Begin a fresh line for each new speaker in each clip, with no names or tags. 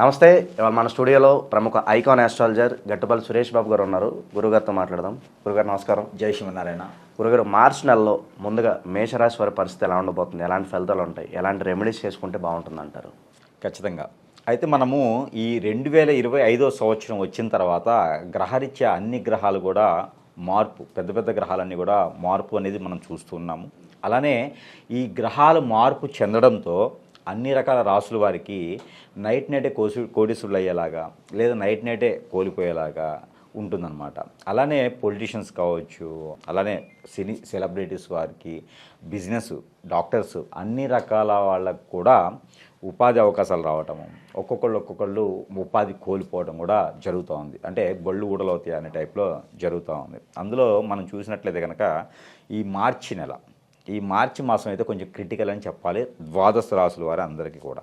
నమస్తే ఇవాళ మన స్టూడియోలో ప్రముఖ ఐకాన్ ఆస్ట్రాలజర్ గట్టుపల్లి సురేష్ బాబు గారు ఉన్నారు. గురుగారితో మాట్లాడదాం. గురుగారు నమస్కారం.
జై శ్రీమన్నారాయణ.
గురుగారు మార్చి నెలలో ముందుగా మేషరాశి వారి పరిస్థితి ఎలా ఉండబోతుంది? ఎలాంటి ఫలితాలు ఉంటాయి? ఎలాంటి రెమెడీస్ చేసుకుంటే బాగుంటుంది అంటారు?
ఖచ్చితంగా. అయితే మనము ఈ రెండు వేల ఇరవై ఐదో సంవత్సరం వచ్చిన తర్వాత గ్రహరీత్యా అన్ని గ్రహాలు కూడా మార్పు పెద్ద పెద్ద గ్రహాలన్నీ కూడా మార్పు అనేది మనం చూస్తున్నాము అలానే ఈ గ్రహాలు మార్పు చెందడంతో అన్ని రకాల రాసుల వారికి నైట్ నైటే కోసి కోడిసుళ్ళు అయ్యేలాగా లేదా నైట్ నైటే కోల్పోయేలాగా ఉంటుందన్నమాట. అలానే పొలిటీషియన్స్ కావచ్చు అలానే సినీ సెలబ్రిటీస్ వారికి బిజినెస్ డాక్టర్స్ అన్ని రకాల వాళ్ళకు కూడా ఉపాధి అవకాశాలు రావటము ఒక్కొక్కళ్ళు ఒక్కొక్కళ్ళు ఉపాధి కోల్పోవడం కూడా జరుగుతూ ఉంది అంటే బళ్ళు ఊడలవుతాయి అనే టైప్లో జరుగుతూ ఉంది అందులో మనం చూసినట్లయితే కనుక ఈ మార్చి నెల ఈ మార్చి మాసం అయితే కొంచెం క్రిటికల్ అని చెప్పాలి. ద్వాదశ రాసుల వారి అందరికీ కూడా.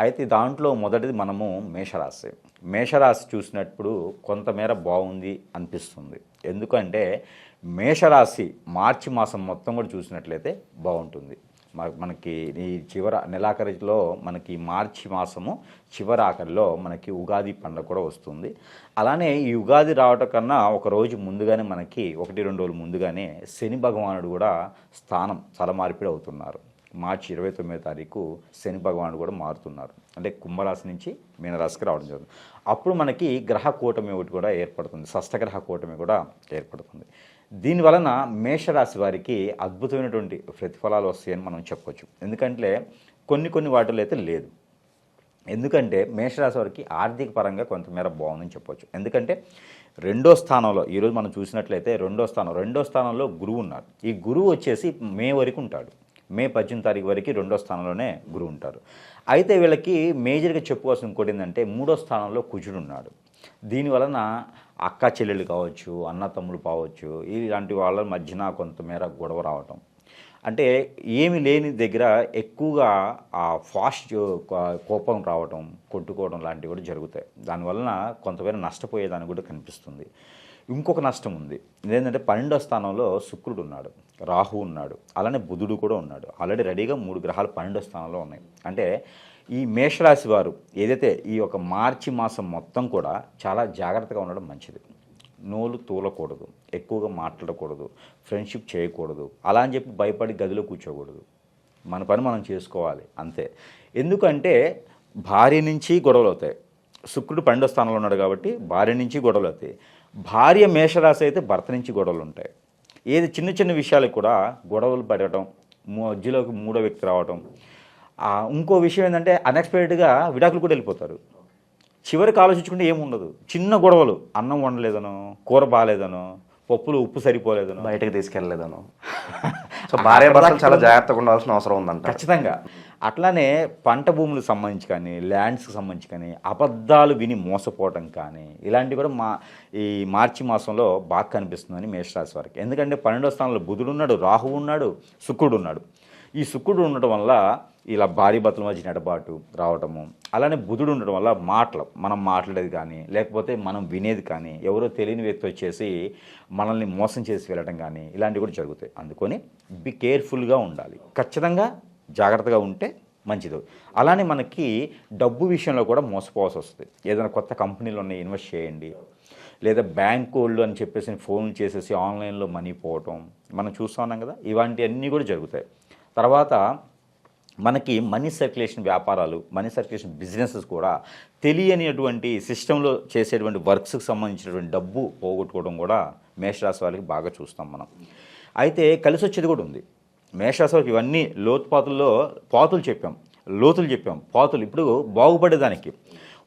అయితే దాంట్లో మొదటిది మనము మేషరాశి. మేషరాశి చూసినప్పుడు కొంతమేర బాగుంది అనిపిస్తుంది. ఎందుకంటే మేషరాశి మార్చి మాసం మొత్తం కూడా చూసినట్లయితే బాగుంటుంది. మనకి ఈ చివర నెలాఖరిలో మనకి మార్చి మాసము చివరి ఆఖరిలో మనకి ఉగాది పండుగ కూడా వస్తుంది. అలానే ఈ ఉగాది రావటం కన్నా ఒక రోజు ముందుగానే మనకి ఒకటి రెండు రోజులు ముందుగానే శని భగవానుడు కూడా స్థానం తలమార్పిడి మార్పిడి అవుతున్నారు. మార్చి ఇరవై తొమ్మిదో తారీఖు శని భగవానుడు కూడా మారుతున్నారు. అంటే కుంభరాశి నుంచి మీనరాశికి రావడం జరుగుతుంది. అప్పుడు మనకి గ్రహ కూటమి ఒకటి కూడా ఏర్పడుతుంది. షష్టగ్రహ కూటమి కూడా ఏర్పడుతుంది. దీని వలన మేషరాశి వారికి అద్భుతమైనటువంటి ప్రతిఫలాలు వస్తాయని మనం చెప్పవచ్చు ఎందుకంటే కొన్ని కొన్ని వాటిలో అయితే లేదు. ఎందుకంటే మేషరాశి వారికి ఆర్థిక పరంగా కొంతమేర బాగుందని చెప్పవచ్చు ఎందుకంటే రెండో స్థానంలో ఈరోజు మనం చూసినట్లయితే రెండో స్థానం రెండో స్థానంలో గురువు ఉన్నారు ఈ గురువు వచ్చేసి మే వరకు ఉంటాడు. మే పద్దెనిమిది తారీఖు వరకు రెండో స్థానంలోనే గురువు ఉంటారు. అయితే వీళ్ళకి మేజర్గా చెప్పుకోవాల్సిన ఇంకోటి ఏంటంటే మూడో స్థానంలో కుజుడు ఉన్నాడు. దీని వలన అక్క చెల్లెలు కావచ్చు అన్న తమ్ముడు కావచ్చు ఇలాంటి వాళ్ళ మధ్యన కొంతమేర గొడవ రావటం. అంటే ఏమి లేని దగ్గర ఎక్కువగా ఆ ఫాస్ట్ కోపం రావటం కొట్టుకోవడం లాంటివి కూడా జరుగుతాయి. దానివలన కొంతమేర నష్టపోయేదాన్ని కూడా కనిపిస్తుంది. ఇంకొక నష్టం ఉంది. ఏంటంటే పన్నెండో స్థానంలో శుక్రుడు ఉన్నాడు రాహు ఉన్నాడు అలానే బుధుడు కూడా ఉన్నాడు. ఆల్రెడీ రెడీగా మూడు గ్రహాలు పన్నెండో స్థానంలో ఉన్నాయి. అంటే ఈ మేషరాశి వారు ఏదైతే ఈ యొక్క మార్చి మాసం మొత్తం కూడా చాలా జాగ్రత్తగా ఉండడం మంచిది. నోలు తూలకూడదు ఎక్కువగా మాట్లాడకూడదు ఫ్రెండ్షిప్ చేయకూడదు అలా అని చెప్పి భయపడి గదిలో కూర్చోకూడదు. మన పని మనం చేసుకోవాలి అంతే. ఎందుకంటే భార్య నుంచి గొడవలు అవుతాయి. శుక్రుడు పన్నెండో స్థానంలో ఉన్నాడు కాబట్టి భార్య నుంచి గొడవలు అవుతాయి. భార్య మేషరాశి అయితే భర్త నుంచి గొడవలు ఉంటాయి. ఏది చిన్న చిన్న విషయాలకు కూడా గొడవలు పడటం మధ్యలోకి మూడో వ్యక్తి రావటం. ఆ, ఇంకో విషయం ఏంటంటే అన్ఎక్స్పెక్టెడ్గా విడాకులు కూడా వెళ్ళిపోతారు. చివరికి ఆలోచించుకుంటే ఏముండదు చిన్న గొడవలు అన్నం వండలేదనో కూర బాగాలేదనో పప్పులు ఉప్పు సరిపోలేదనో.
బయటకు తీసుకెళ్ళలేదను. సో భార్య భర్తలు చాలా జాగ్రత్తగా ఉండాల్సిన అవసరం ఉందంట
ఖచ్చితంగా. అట్లానే పంట భూములకు సంబంధించి కానీ ల్యాండ్స్కి సంబంధించి కానీ అబద్ధాలు విని మోసపోవటం కానీ ఇలాంటివి కూడా మా ఈ మార్చి మాసంలో బాగా కనిపిస్తుందని మేషరాశి వారికి. ఎందుకంటే పన్నెండో స్థానంలో బుధుడు ఉన్నాడు రాహువు ఉన్నాడు శుక్రుడు ఉన్నాడు. ఈ శుక్రుడు ఉండటం వల్ల ఇలా భారీ భర్తల మధ్య నడబాటు రావటము అలానే బుధుడు ఉండడం వల్ల మాటలు మనం మాట్లాడేది కానీ లేకపోతే మనం వినేది కానీ ఎవరో తెలియని వ్యక్తి వచ్చేసి మనల్ని మోసం చేసి వెళ్ళడం కానీ ఇలాంటివి కూడా జరుగుతాయి. అందుకొని బి కేర్ఫుల్గా ఉండాలి. ఖచ్చితంగా జాగ్రత్తగా ఉంటే మంచిది. అలానే మనకి డబ్బు విషయంలో కూడా మోసపోవాల్సి వస్తుంది ఏదైనా కొత్త కంపెనీలు ఉన్నాయి ఇన్వెస్ట్ చేయండి. లేదా బ్యాంక్ వాళ్ళు అని చెప్పేసి ఫోన్ చేసేసి ఆన్లైన్లో మనీ పోవటం మనం చూస్తూ ఉన్నాం కదా ఇలాంటివన్నీ కూడా జరుగుతాయి. తర్వాత మనకి మనీ సర్క్యులేషన్ వ్యాపారాలు మనీ సర్క్యులేషన్ బిజినెసెస్ కూడా తెలియనిటువంటి సిస్టంలో చేసేటువంటి వర్క్స్కి సంబంధించినటువంటి డబ్బు పోగొట్టుకోవడం కూడా మేషరాశి వాళ్ళకి బాగా చూస్తాం మనం. అయితే కలిసి వచ్చేది కూడా ఉంది. మేషరాశి ఇవన్నీ లోతుపాతుల్లో పాతులు చెప్పాం లోతులు చెప్పాం. పాతులు ఇప్పుడు బాగుపడేదానికి.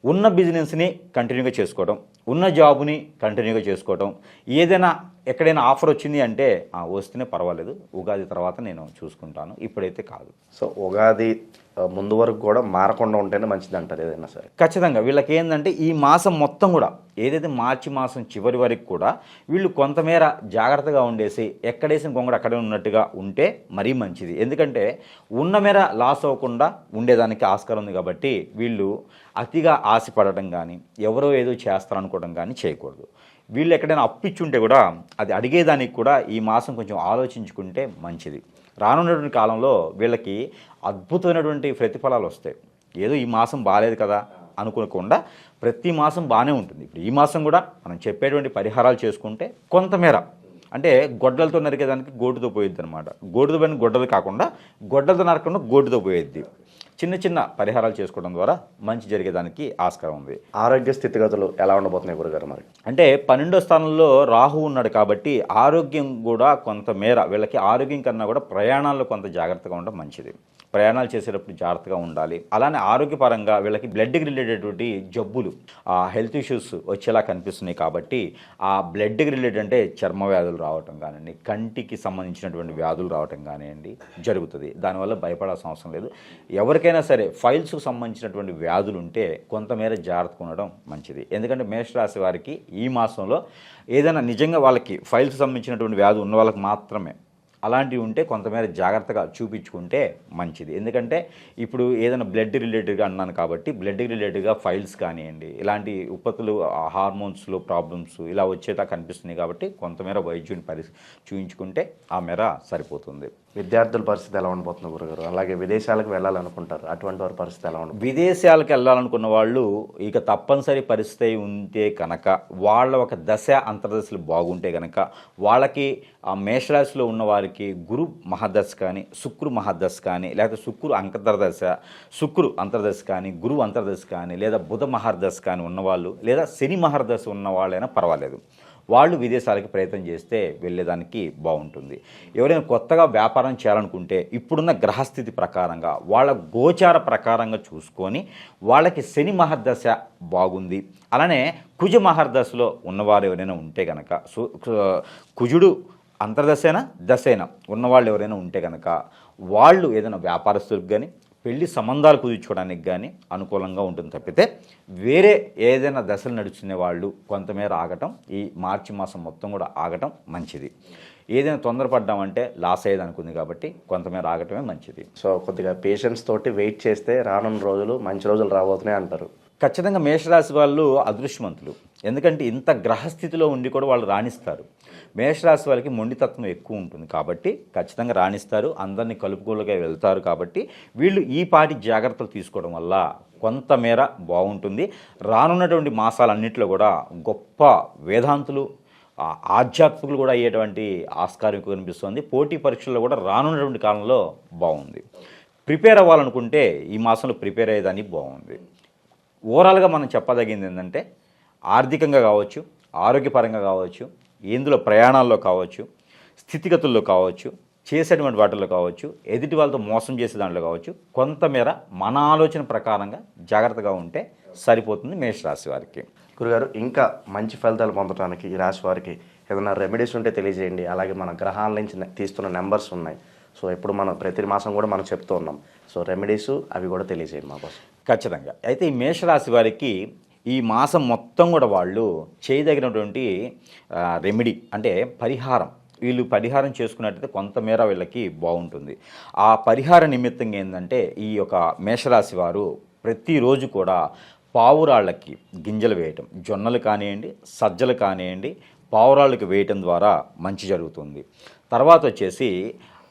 ఉన్న బిజినెస్ని కంటిన్యూగా చేసుకోవడం ఉన్న జాబుని కంటిన్యూగా చేసుకోవడం ఏదైనా ఎక్కడైనా ఆఫర్ వచ్చింది అంటే "ఆ, వస్తేనే పర్వాలేదు. ఉగాది తర్వాత నేను చూసుకుంటాను. ఇప్పుడైతే కాదు.
సో ఉగాది ముందు వరకు కూడా మారకుండా ఉంటేనే మంచిది అంటారు ఏదైనా సరే.
ఖచ్చితంగా. వీళ్ళకి ఏంటంటే ఈ మాసం మొత్తం కూడా ఏదైతే మార్చి మాసం చివరి వరకు కూడా వీళ్ళు కొంతమేర జాగ్రత్తగా ఉండేసి ఎక్కడేసిన గొంగడు అక్కడే ఉన్నట్టుగా ఉంటే మరీ మంచిది. ఎందుకంటే ఉన్న మేర లాస్ అవ్వకుండా ఉండేదానికి ఆస్కారం ఉంది కాబట్టి వీళ్ళు అతిగా ఆశపడటం కానీ ఎవరో ఏదో చేస్తారనుకోవడం కానీ చేయకూడదు. వీళ్ళు ఎక్కడైనా అప్పిచ్చుంటే కూడా అది అడిగేదానికి కూడా ఈ మాసం కొంచెం ఆలోచించుకుంటే మంచిది. రానున్నటువంటి కాలంలో వీళ్ళకి అద్భుతమైనటువంటి ప్రతిఫలాలు వస్తాయి. ఏదో ఈ మాసం బాగాలేదు కదా అనుకోకుండా ప్రతి మాసం బాగానే ఉంటుంది. ఇప్పుడు ఈ మాసం కూడా మనం చెప్పేటువంటి పరిహారాలు చేసుకుంటే కొంతమేర. అంటే గొడ్డలతో నరికేదానికి గోటుతో పోయిద్ది అనమాట గోటుతో పోయిన గొడ్డలు కాకుండా గొడ్డలతో నరకకుండా గోటుతో పోయిద్ది. చిన్న చిన్న పరిహారాలు చేసుకోవడం ద్వారా మంచి జరిగేదానికి ఆస్కారం ఉంది.
ఆరోగ్య స్థితిగతులు ఎలా ఉండబోతున్నాయి గురుగారు మరి?
అంటే పన్నెండో స్థానంలో రాహు ఉన్నాడు కాబట్టి ఆరోగ్యం కూడా కొంత మేర వీళ్ళకి ఆరోగ్యం కన్నా కూడా ప్రయాణాల్లో కొంత జాగ్రత్తగా ఉండడం మంచిది. ప్రయాణాలు చేసేటప్పుడు జాగ్రత్తగా ఉండాలి. అలానే ఆరోగ్యపరంగా వీళ్ళకి బ్లడ్కి రిలేటెడ్ జబ్బులు ఆ హెల్త్ ఇష్యూస్ వచ్చేలా కనిపిస్తున్నాయి కాబట్టి ఆ బ్లడ్కి రిలేటెడ్ అంటే చర్మ వ్యాధులు రావటం కానివ్వండి కంటికి సంబంధించినటువంటి వ్యాధులు రావటం కానివ్వండి జరుగుతుంది. దానివల్ల భయపడాల్సిన అవసరం లేదు. ఎవరికైనా సరే ఫైల్స్కు సంబంధించినటువంటి వ్యాధులు ఉంటే కొంతమేర జాగ్రత్తగా ఉండడం మంచిది. ఎందుకంటే మేషరాశి వారికి ఈ మాసంలో ఏదైనా నిజంగా వాళ్ళకి ఫైల్స్ సంబంధించినటువంటి వ్యాధి ఉన్న వాళ్ళకి మాత్రమే. అలాంటివి ఉంటే కొంతమేర జాగ్రత్తగా చూపించుకుంటే మంచిది. ఎందుకంటే ఇప్పుడు ఏదైనా బ్లడ్ రిలేటెడ్గా అన్నాను కాబట్టి బ్లడ్ రిలేటెడ్గా ఫైల్స్ కానివ్వండి ఇలాంటి ఉత్పత్తులు హార్మోన్స్లో ప్రాబ్లమ్స్ ఇలా వచ్చేలా కనిపిస్తున్నాయి కాబట్టి కొంతమేర వైద్యుని పరి చూయించుకుంటే ఆ మేర సరిపోతుంది.
విద్యార్థుల పరిస్థితి ఎలా ఉండబోతుంది గురుగారు? అలాగే విదేశాలకు వెళ్ళాలనుకుంటారు అటువంటి వారి పరిస్థితి ఎలా ఉండబోతుంది?
విదేశాలకు వెళ్ళాలనుకున్న వాళ్ళు ఇక తప్పనిసరి పరిస్థితి ఉంటే కనుక వాళ్ళ ఒక దశ అంతర్దశలు బాగుంటే కనుక వాళ్ళకి ఆ మేషరాశిలో ఉన్న వారికి గురు మహాదశ కానీ శుక్రు మహాదశ కానీ లేకపోతే శుక్రు అంతర్దశ శుక్రు అంతర్దశ కానీ గురువు అంతర్దశ కానీ లేదా బుధ మహర్దశ కానీ ఉన్నవాళ్ళు లేదా శని మహర్దశ ఉన్న వాళ్ళైనా పర్వాలేదు. వాళ్ళు విదేశాలకి ప్రయత్నం చేస్తే వెళ్ళేదానికి బాగుంటుంది. ఎవరైనా కొత్తగా వ్యాపారం చేయాలనుకుంటే ఇప్పుడున్న గ్రహస్థితి ప్రకారంగా వాళ్ళ గోచార ప్రకారంగా చూసుకొని వాళ్ళకి శని మహర్దశ బాగుంది. అలానే కుజ మహర్దశలో ఉన్నవారు ఎవరైనా ఉంటే కనుక సు కుజుడు అంతర్దశైనా? దశైనా? ఉన్నవాళ్ళు ఎవరైనా ఉంటే కనుక వాళ్ళు ఏదైనా వ్యాపారస్తులకు కానీ పెళ్ళి సంబంధాలు కుదుర్చుకోవడానికి కానీ అనుకూలంగా ఉంటుంది తప్పితే వేరే ఏదైనా దశలు నడుచుకునే వాళ్ళు కొంతమేర ఆగటం ఈ మార్చి మాసం మొత్తం కూడా ఆగటం మంచిది. ఏదైనా తొందరపడ్డామంటే లాస్ అయ్యేది అనుకుంది కాబట్టి కొంతమేర ఆగటమే మంచిది.
సో కొద్దిగా పేషెన్స్ తోటి వెయిట్ చేస్తే రానున్న రోజులు మంచి రోజులు రాబోతున్నాయి అంటారు.
ఖచ్చితంగా మేషరాశి వాళ్ళు అదృష్టవంతులు. ఎందుకంటే ఇంత గ్రహస్థితిలో ఉండి కూడా వాళ్ళు రాణిస్తారు. మేషరాశి వాళ్ళకి మొండితత్వం ఎక్కువ ఉంటుంది కాబట్టి ఖచ్చితంగా రాణిస్తారు. అందరినీ కలుపుకోలుగా వెళ్తారు కాబట్టి వీళ్ళు ఈ పాటి జాగ్రత్తలు తీసుకోవడం వల్ల కొంతమేర బాగుంటుంది. రానున్నటువంటి మాసాలన్నింటిలో కూడా గొప్ప వేదాంతులు ఆధ్యాత్మికులు కూడా అయ్యేటువంటి ఆస్కారం ఎక్కువ కనిపిస్తుంది. పోటీ పరీక్షల్లో కూడా రానున్నటువంటి కాలంలో బాగుంది. ప్రిపేర్ అవ్వాలనుకుంటే ఈ మాసంలో ప్రిపేర్ అయ్యేదానికి బాగుంది. ఓవరాల్గా మనం చెప్పదగింది ఏంటంటే ఆర్థికంగా కావచ్చు ఆరోగ్యపరంగా కావచ్చు ఇందులో ప్రయాణాల్లో కావచ్చు స్థితిగతుల్లో కావచ్చు చేసేటువంటి వాటిల్లో కావచ్చు ఎదుటి వాళ్ళతో మోసం చేసే దాంట్లో కావచ్చు కొంతమేర మన ఆలోచన ప్రకారంగా జాగ్రత్తగా ఉంటే సరిపోతుంది మేషరాశి వారికి.
గురుగారు ఇంకా మంచి ఫలితాలు పొందడానికి ఈ రాశి వారికి ఏదైనా రెమెడీస్ ఉంటే తెలియజేయండి. అలాగే మన గ్రహాల నుంచి తీస్తున్న నెంబర్స్ ఉన్నాయి. సో ఇప్పుడు మనం ప్రతి మాసం కూడా మనం చెప్తూ ఉన్నాం. సో రెమెడీస్ అవి కూడా తెలియజేయండి మా కోసం
ఖచ్చితంగా. అయితే ఈ మేషరాశి వారికి ఈ మాసం మొత్తం కూడా వాళ్ళు చేయదగినటువంటి రెమెడీ అంటే పరిహారం. వీళ్ళు పరిహారం చేసుకున్నట్టయితే కొంతమేర వీళ్ళకి బాగుంటుంది. ఆ పరిహార నిమిత్తంగా ఏంటంటే ఈ యొక్క మేషరాశి వారు ప్రతిరోజు కూడా పావురాళ్ళకి గింజలు వేయటం. జొన్నలు కానివ్వండి సజ్జలు కానివ్వండి పావురాళ్ళకి వేయటం ద్వారా మంచి జరుగుతుంది. తర్వాత వచ్చేసి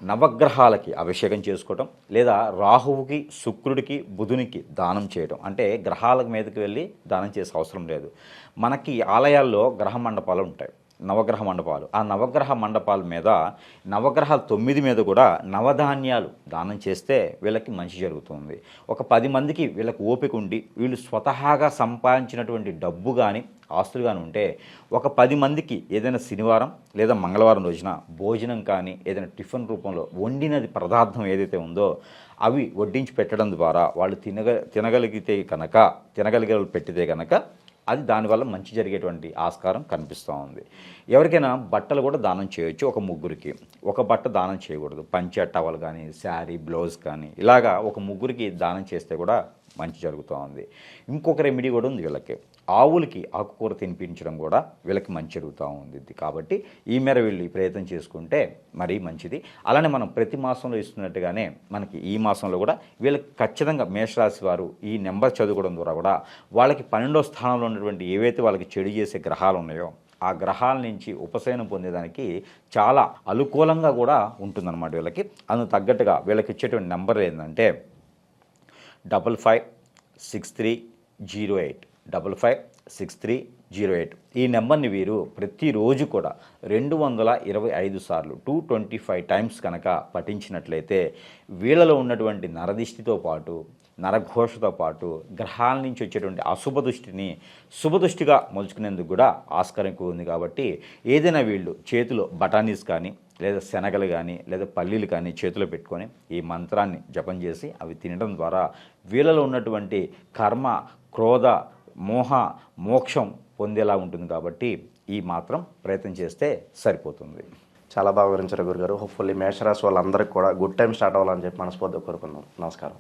నవగ్రహాలకి అభిషేకం చేసుకోవటం లేదా రాహువుకి శుక్రుడికి బుధునికి దానం చేయటం. అంటే గ్రహాల మీదకి వెళ్ళి దానం చేసే అవసరం లేదు. మనకి ఆలయాల్లో గ్రహ మండపాలు ఉంటాయి. నవగ్రహ మండపాలు. ఆ నవగ్రహ మండపాల మీద నవగ్రహాలు తొమ్మిది మీద కూడా నవధాన్యాలు దానం చేస్తే వీళ్ళకి మంచి జరుగుతుంది. ఒక పది మందికి వీళ్ళకి ఓపిక ఉండి వీళ్ళు స్వతహాగా సంపాదించినటువంటి డబ్బు కానీ ఆస్తులు కానీ ఉంటే ఒక పది మందికి ఏదైనా శనివారం లేదా మంగళవారం రోజున భోజనం కానీ ఏదైనా టిఫిన్ రూపంలో వండినది పదార్థం ఏదైతే ఉందో అవి వడ్డించి పెట్టడం ద్వారా వాళ్ళు తినగ తినగలిగితే కనుక తినగలిగే పెట్టితే కనుక అది దానివల్ల మంచి జరిగేటువంటి ఆస్కారం కనిపిస్తూ ఉంది. ఎవరికైనా బట్టలు కూడా దానం చేయొచ్చు ఒక ముగ్గురికి. ఒక బట్ట దానం చేయకూడదు. పంచ టవల్ కానీ శారీ బ్లౌజ్ కానీ ఇలాగా ఒక ముగ్గురికి దానం చేస్తే కూడా మంచి జరుగుతూ ఉంది. ఇంకొక రెమెడీ కూడా ఉంది వీళ్ళకి. ఆవులకి ఆకుకూర తినిపించడం కూడా వీళ్ళకి మంచి జరుగుతూ ఉంది కాబట్టి ఈ మేర వీళ్ళు ఈ ప్రయత్నం చేసుకుంటే మరీ మంచిది. అలానే మనం ప్రతి మాసంలో ఇస్తున్నట్టుగానే మనకి ఈ మాసంలో కూడా వీళ్ళకి ఖచ్చితంగా మేషరాశి వారు ఈ నెంబర్ చదువుకోవడం ద్వారా కూడా వాళ్ళకి పన్నెండో స్థానంలో ఉన్నటువంటి ఏవైతే వాళ్ళకి చెడు చేసే గ్రహాలు ఉన్నాయో ఆ గ్రహాల నుంచి ఉపశమనం పొందేదానికి చాలా అనుకూలంగా కూడా ఉంటుందన్నమాట వీళ్ళకి. అందుకు తగ్గట్టుగా వీళ్ళకి ఇచ్చేటువంటి నెంబర్ ఏంటంటే double five six three zero eight. Double five six three zero eight. ఈ నెంబర్ని వీరు ప్రతిరోజు కూడా రెండు వందల ఇరవై ఐదు సార్లు టూ ట్వంటీ ఫైవ్ టైమ్స్ కనుక పఠించినట్లయితే వీళ్ళలో ఉన్నటువంటి నరదిష్టితో పాటు నరఘోషతో పాటు గ్రహాల నుంచి వచ్చేటువంటి అశుభ దృష్టిని శుభదృష్టిగా మలుచుకునేందుకు కూడా ఆస్కారం ఎక్కువ ఉంది కాబట్టి ఏదైనా వీళ్ళు చేతిలో బఠానీస్ కానీ లేదా శనగలు కానీ లేదా పల్లీలు కానీ చేతిలో పెట్టుకొని ఈ మంత్రాన్ని జపం చేసి అవి తినడం ద్వారా వీళ్ళలో ఉన్నటువంటి కర్మ క్రోధ మోహ మోక్షం పొందేలా ఉంటుంది కాబట్టి ఈ మాత్రం ప్రయత్నం చేస్తే సరిపోతుంది.
చాలా బాగా వివరించారు గురుగారు. హోప్ఫుల్లీ మేషరాశి వాళ్ళందరికీ కూడా గుడ్ టైం స్టార్ట్ అవ్వాలని చెప్పి మనస్ఫూర్తిగా కోరుకుందాం. నమస్కారం.